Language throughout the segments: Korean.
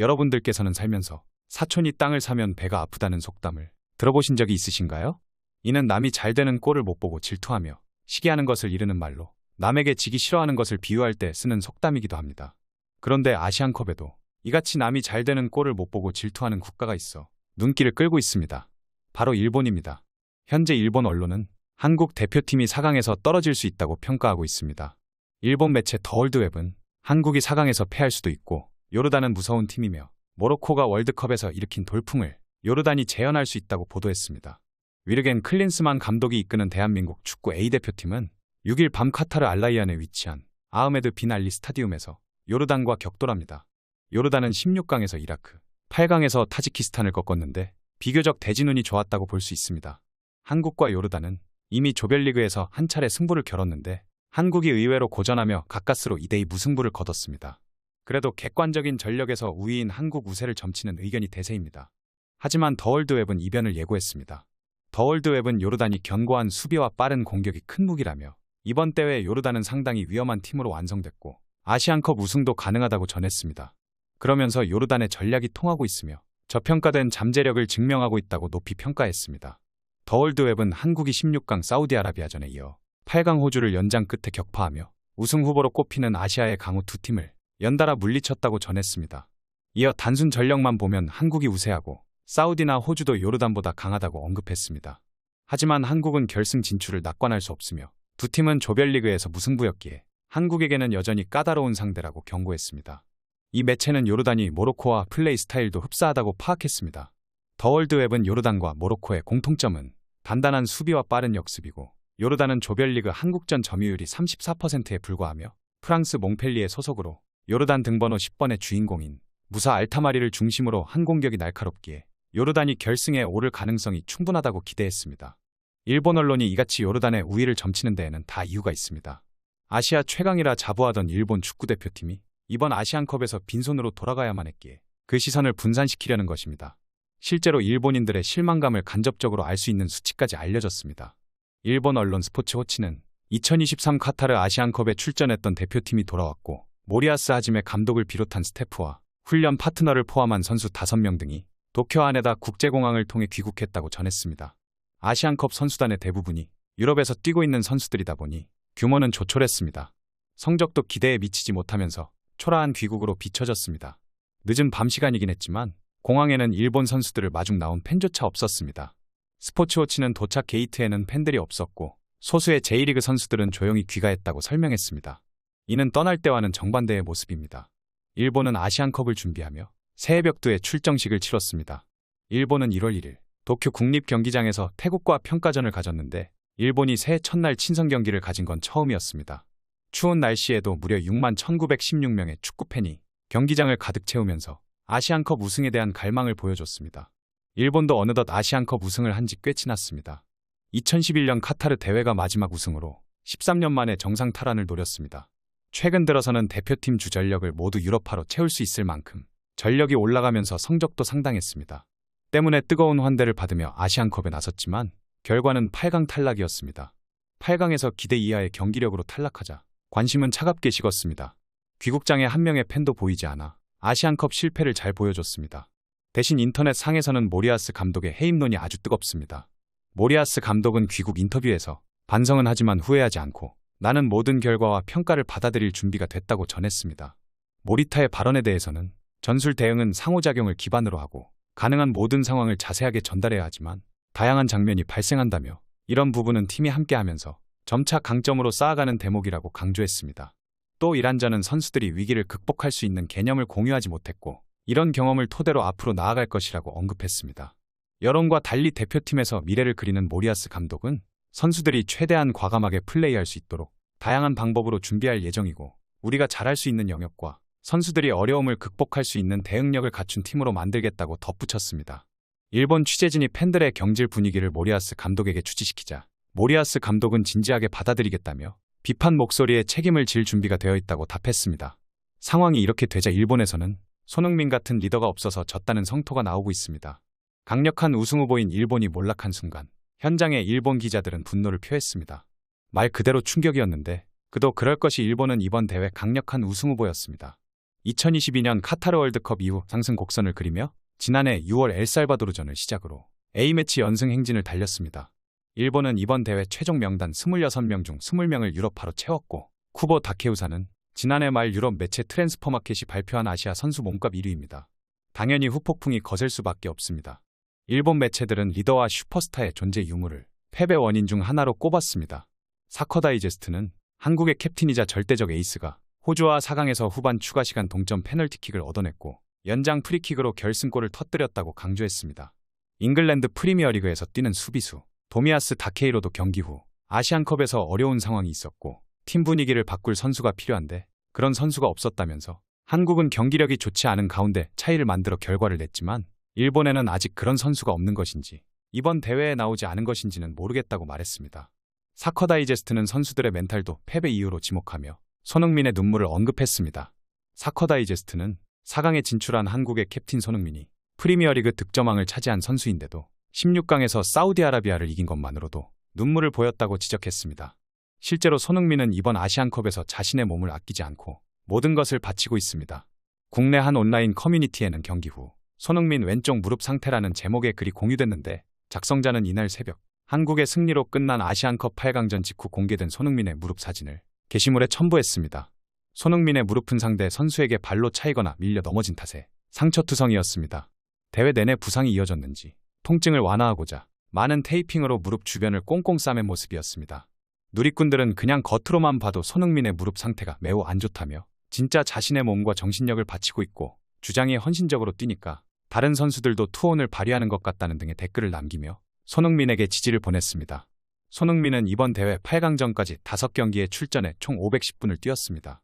여러분들께서는 살면서 사촌이 땅을 사면 배가 아프다는 속담을 들어보신 적이 있으신가요? 이는 남이 잘 되는 꼴을 못 보고 질투하며 시기하는 것을 이르는 말로 남에게 지기 싫어하는 것을 비유할 때 쓰는 속담이기도 합니다. 그런데 아시안컵에도 이같이 남이 잘 되는 꼴을 못 보고 질투하는 국가가 있어 눈길을 끌고 있습니다. 바로 일본입니다. 현재 일본 언론은 한국 대표팀이 4강에서 떨어질 수 있다고 평가하고 있습니다. 일본 매체 더월드웹은 한국이 4강에서 패할 수도 있고 요르단은 무서운 팀이며 모로코가 월드컵에서 일으킨 돌풍을 요르단이 재현할 수 있다고 보도했습니다. 위르겐 클린스만 감독이 이끄는 대한민국 축구 A대표팀은 6일 밤 카타르 알라이안에 위치한 아흐메드 빈 알리 스타디움에서 요르단과 격돌합니다. 요르단은 16강에서 이라크, 8강에서 타지키스탄을 꺾었는데 비교적 대진운이 좋았다고 볼 수 있습니다. 한국과 요르단은 이미 조별리그에서 한 차례 승부를 겨뤘는데 한국이 의외로 고전하며 가까스로 2대2 무승부를 거뒀습니다. 그래도 객관적인 전력에서 우위인 한국 우세를 점치는 의견이 대세입니다. 하지만 더월드웹은 이변을 예고했습니다. 더월드웹은 요르단이 견고한 수비와 빠른 공격이 큰 무기라며 이번 대회 요르단은 상당히 위험한 팀으로 완성됐고 아시안컵 우승도 가능하다고 전했습니다. 그러면서 요르단의 전략이 통하고 있으며 저평가된 잠재력을 증명하고 있다고 높이 평가했습니다. 더월드웹은 한국이 16강 사우디아라비아전에 이어 8강 호주를 연장 끝에 격파하며 우승 후보로 꼽히는 아시아의 강호 두 팀을 연달아 물리쳤다고 전했습니다. 이어 단순 전력만 보면 한국이 우세하고 사우디나 호주도 요르단보다 강하다고 언급했습니다. 하지만 한국은 결승 진출을 낙관할 수 없으며 두 팀은 조별리그에서 무승부였기에 한국에게는 여전히 까다로운 상대라고 경고했습니다. 이 매체는 요르단이 모로코와 플레이 스타일도 흡사하다고 파악했습니다. 더월드웹은 요르단과 모로코의 공통점은 단단한 수비와 빠른 역습이고 요르단은 조별리그 한국전 점유율이 34%에 불과하며 프랑스 몽펠리에 소속으로 요르단 등번호 10번의 주인공인 무사 알타마리를 중심으로 한 공격이 날카롭기에 요르단이 결승에 오를 가능성이 충분하다고 기대했습니다. 일본 언론이 이같이 요르단의 우위를 점치는 데에는 다 이유가 있습니다. 아시아 최강이라 자부하던 일본 축구대표팀이 이번 아시안컵에서 빈손으로 돌아가야만 했기에 그 시선을 분산시키려는 것입니다. 실제로 일본인들의 실망감을 간접적으로 알 수 있는 수치까지 알려졌습니다. 일본 언론 스포츠 호치는 2023 카타르 아시안컵에 출전했던 대표팀이 돌아왔고 모리아스 하짐의 감독을 비롯한 스태프와 훈련 파트너를 포함한 선수 5명 등이 도쿄 아네다 국제공항을 통해 귀국했다고 전했습니다. 아시안컵 선수단의 대부분이 유럽에서 뛰고 있는 선수들이다 보니 규모는 조촐했습니다. 성적도 기대에 미치지 못하면서 초라한 귀국으로 비춰졌습니다. 늦은 밤 시간이긴 했지만 공항에는 일본 선수들을 마중 나온 팬조차 없었습니다. 스포츠워치는 도착 게이트에는 팬들이 없었고 소수의 J리그 선수들은 조용히 귀가했다고 설명했습니다. 이는 떠날 때와는 정반대의 모습입니다. 일본은 아시안컵을 준비하며 새해벽두에 출정식을 치렀습니다. 일본은 1월 1일 도쿄 국립경기장에서 태국과 평가전을 가졌는데 일본이 새해 첫날 친선 경기를 가진 건 처음이었습니다. 추운 날씨에도 무려 6만 1916명의 축구팬이 경기장을 가득 채우면서 아시안컵 우승에 대한 갈망을 보여줬습니다. 일본도 어느덧 아시안컵 우승을 한 지 꽤 지났습니다. 2011년 카타르 대회가 마지막 우승으로 13년 만에 정상 탈환을 노렸습니다. 최근 들어서는 대표팀 주전력을 모두 유럽파로 채울 수 있을 만큼 전력이 올라가면서 성적도 상당했습니다. 때문에 뜨거운 환대를 받으며 아시안컵에 나섰지만 결과는 8강 탈락이었습니다. 8강에서 기대 이하의 경기력으로 탈락하자 관심은 차갑게 식었습니다. 귀국장에 한 명의 팬도 보이지 않아 아시안컵 실패를 잘 보여줬습니다. 대신 인터넷 상에서는 모리아스 감독의 해임론이 아주 뜨겁습니다. 모리아스 감독은 귀국 인터뷰에서 반성은 하지만 후회하지 않고 나는 모든 결과와 평가를 받아들일 준비가 됐다고 전했습니다. 모리타의 발언에 대해서는 전술 대응은 상호작용을 기반으로 하고 가능한 모든 상황을 자세하게 전달해야 하지만 다양한 장면이 발생한다며 이런 부분은 팀이 함께하면서 점차 강점으로 쌓아가는 대목이라고 강조했습니다. 또 이란자는 선수들이 위기를 극복할 수 있는 개념을 공유하지 못했고 이런 경험을 토대로 앞으로 나아갈 것이라고 언급했습니다. 여론과 달리 대표팀에서 미래를 그리는 모리아스 감독은 선수들이 최대한 과감하게 플레이할 수 있도록 다양한 방법으로 준비할 예정이고 우리가 잘할 수 있는 영역과 선수들이 어려움을 극복할 수 있는 대응력을 갖춘 팀으로 만들겠다고 덧붙였습니다. 일본 취재진이 팬들의 경질 분위기를 모리아스 감독에게 추지시키자 모리아스 감독은 진지하게 받아들이겠다며 비판 목소리에 책임을 질 준비가 되어 있다고 답했습니다. 상황이 이렇게 되자 일본에서는 손흥민 같은 리더가 없어서 졌다는 성토가 나오고 있습니다. 강력한 우승 후보인 일본이 몰락한 순간 현장의 일본 기자들은 분노를 표했습니다. 말 그대로 충격이었는데 그도 그럴 것이 일본은 이번 대회 강력한 우승 후보였습니다. 2022년 카타르 월드컵 이후 상승 곡선을 그리며 지난해 6월 엘살바도르전을 시작으로 A매치 연승 행진을 달렸습니다. 일본은 이번 대회 최종 명단 26명 중 20명을 유럽파로 채웠고 쿠보 다케우사는 지난해 말 유럽 매체 트랜스퍼마켓이 발표한 아시아 선수 몸값 1위입니다. 당연히 후폭풍이 거셀 수밖에 없습니다. 일본 매체들은 리더와 슈퍼스타의 존재 유무를 패배 원인 중 하나로 꼽았습니다. 사커 다이제스트는 한국의 캡틴이자 절대적 에이스가 호주와 4강에서 후반 추가 시간 동점 페널티킥을 얻어냈고 연장 프리킥으로 결승골을 터뜨렸다고 강조했습니다. 잉글랜드 프리미어리그에서 뛰는 수비수 도미아스 다케이로도 경기 후 아시안컵에서 어려운 상황이 있었고 팀 분위기를 바꿀 선수가 필요한데 그런 선수가 없었다면서 한국은 경기력이 좋지 않은 가운데 차이를 만들어 결과를 냈지만 일본에는 아직 그런 선수가 없는 것인지 이번 대회에 나오지 않은 것인지는 모르겠다고 말했습니다. 사커 다이제스트는 선수들의 멘탈도 패배 이유로 지목하며 손흥민의 눈물을 언급했습니다. 사커 다이제스트는 4강에 진출한 한국의 캡틴 손흥민이 프리미어리그 득점왕을 차지한 선수인데도 16강에서 사우디아라비아를 이긴 것만으로도 눈물을 보였다고 지적했습니다. 실제로 손흥민은 이번 아시안컵에서 자신의 몸을 아끼지 않고 모든 것을 바치고 있습니다. 국내 한 온라인 커뮤니티에는 경기 후 손흥민 왼쪽 무릎 상태라는 제목의 글이 공유됐는데 작성자는 이날 새벽 한국의 승리로 끝난 아시안컵 8강전 직후 공개된 손흥민의 무릎 사진을 게시물에 첨부했습니다. 손흥민의 무릎은 상대 선수에게 발로 차이거나 밀려 넘어진 탓에 상처투성이었습니다. 대회 내내 부상이 이어졌는지 통증을 완화하고자 많은 테이핑으로 무릎 주변을 꽁꽁 싸맨 모습이었습니다. 누리꾼들은 그냥 겉으로만 봐도 손흥민의 무릎 상태가 매우 안 좋다며 진짜 자신의 몸과 정신력을 바치고 있고 주장에 헌신적으로 뛰니까 다른 선수들도 투혼을 발휘하는 것 같다는 등의 댓글을 남기며 손흥민에게 지지를 보냈습니다. 손흥민은 이번 대회 8강전까지 5경기에 출전해 총 510분을 뛰었습니다.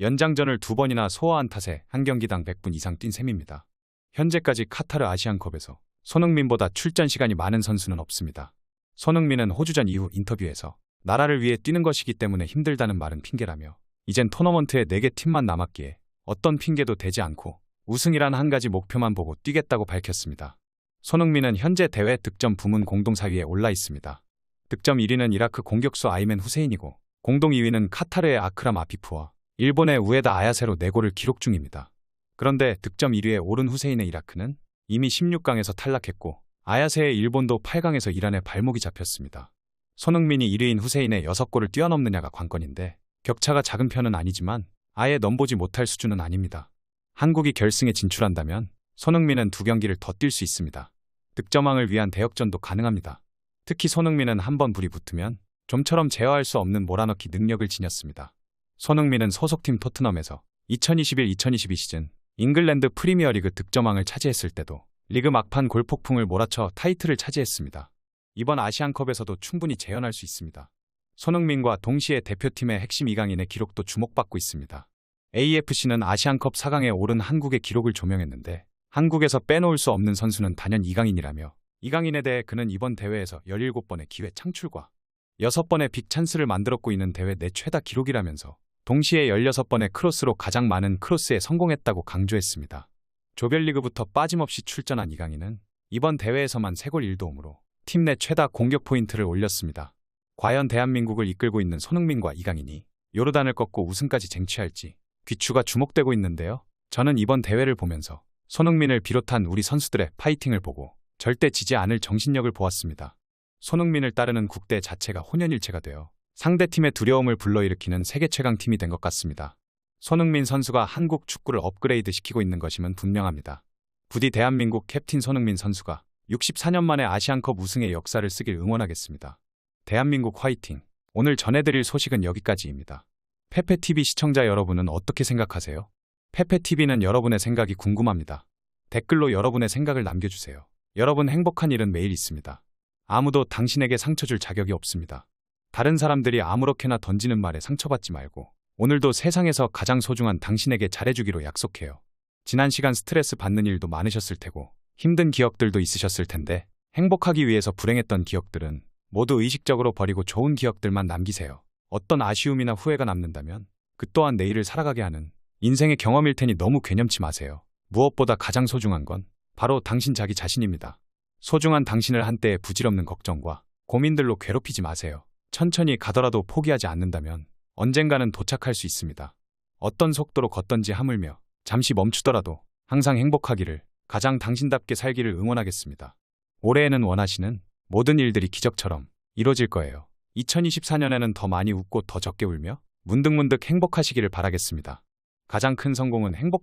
연장전을 두 번이나 소화한 탓에 한 경기당 100분 이상 뛴 셈입니다. 현재까지 카타르 아시안컵에서 손흥민보다 출전 시간이 많은 선수는 없습니다. 손흥민은 호주전 이후 인터뷰에서 나라를 위해 뛰는 것이기 때문에 힘들다는 말은 핑계라며 이젠 토너먼트에 4개 팀만 남았기에 어떤 핑계도 되지 않고 우승이란 한 가지 목표만 보고 뛰겠다고 밝혔습니다. 손흥민은 현재 대회 득점 부문 공동 4위에 올라 있습니다. 득점 1위는 이라크 공격수 아이멘 후세인이고 공동 2위는 카타르의 아크람 아피프와 일본의 우에다 아야세로 4골을 기록 중입니다. 그런데 득점 1위에 오른 후세인의 이라크는 이미 16강에서 탈락했고 아야세의 일본도 8강에서 이란의 발목이 잡혔습니다. 손흥민이 1위인 후세인의 6골을 뛰어넘느냐가 관건인데 격차가 작은 편은 아니지만 아예 넘보지 못할 수준은 아닙니다. 한국이 결승에 진출한다면 손흥민은 두 경기를 더 뛸 수 있습니다. 득점왕을 위한 대역전도 가능합니다. 특히 손흥민은 한 번 불이 붙으면 좀처럼 제어할 수 없는 몰아넣기 능력을 지녔습니다. 손흥민은 소속팀 토트넘에서 2021-2022 시즌 잉글랜드 프리미어리그 득점왕을 차지했을 때도 리그 막판 골폭풍을 몰아쳐 타이틀을 차지했습니다. 이번 아시안컵에서도 충분히 재현할 수 있습니다. 손흥민과 동시에 대표팀의 핵심 이강인의 기록도 주목받고 있습니다. AFC는 아시안컵 4강에 오른 한국의 기록을 조명했는데 한국에서 빼놓을 수 없는 선수는 단연 이강인이라며 이강인에 대해 그는 이번 대회에서 17번의 기회 창출과 6번의 빅 찬스를 만들었고 있는 대회 내 최다 기록이라면서 동시에 16번의 크로스로 가장 많은 크로스에 성공했다고 강조했습니다. 조별리그부터 빠짐없이 출전한 이강인은 이번 대회에서만 3골 1도움으로 팀 내 최다 공격 포인트를 올렸습니다. 과연 대한민국을 이끌고 있는 손흥민과 이강인이 요르단을 꺾고 우승까지 쟁취할지 귀추가 주목되고 있는데요. 저는 이번 대회를 보면서 손흥민을 비롯한 우리 선수들의 파이팅을 보고 절대 지지 않을 정신력을 보았습니다. 손흥민을 따르는 국대 자체가 혼연일체가 되어 상대팀의 두려움을 불러일으키는 세계 최강 팀이 된 것 같습니다. 손흥민 선수가 한국 축구를 업그레이드 시키고 있는 것임은 분명합니다. 부디 대한민국 캡틴 손흥민 선수가 64년 만에 아시안컵 우승의 역사를 쓰길 응원하겠습니다. 대한민국 화이팅! 오늘 전해드릴 소식은 여기까지입니다. 페페TV 시청자 여러분은 어떻게 생각하세요? 페페TV는 여러분의 생각이 궁금합니다. 댓글로 여러분의 생각을 남겨주세요. 여러분 행복한 일은 매일 있습니다. 아무도 당신에게 상처 줄 자격이 없습니다. 다른 사람들이 아무렇게나 던지는 말에 상처받지 말고 오늘도 세상에서 가장 소중한 당신에게 잘해주기로 약속해요. 지난 시간 스트레스 받는 일도 많으셨을 테고 힘든 기억들도 있으셨을 텐데 행복하기 위해서 불행했던 기억들은 모두 의식적으로 버리고 좋은 기억들만 남기세요. 어떤 아쉬움이나 후회가 남는다면 그 또한 내일을 살아가게 하는 인생의 경험일 테니 너무 괴념치 마세요. 무엇보다 가장 소중한 건 바로 당신 자기 자신입니다. 소중한 당신을 한때의 부질없는 걱정과 고민들로 괴롭히지 마세요. 천천히 가더라도 포기하지 않는다면 언젠가는 도착할 수 있습니다. 어떤 속도로 걷던지 하물며 잠시 멈추더라도 항상 행복하기를, 가장 당신답게 살기를 응원하겠습니다. 올해에는 원하시는 모든 일들이 기적처럼 이루어질 거예요. 2024년에는 더 많이 웃고 더 적게 울며 문득문득 행복하시기를 바라겠습니다. 가장 큰 성공은 행복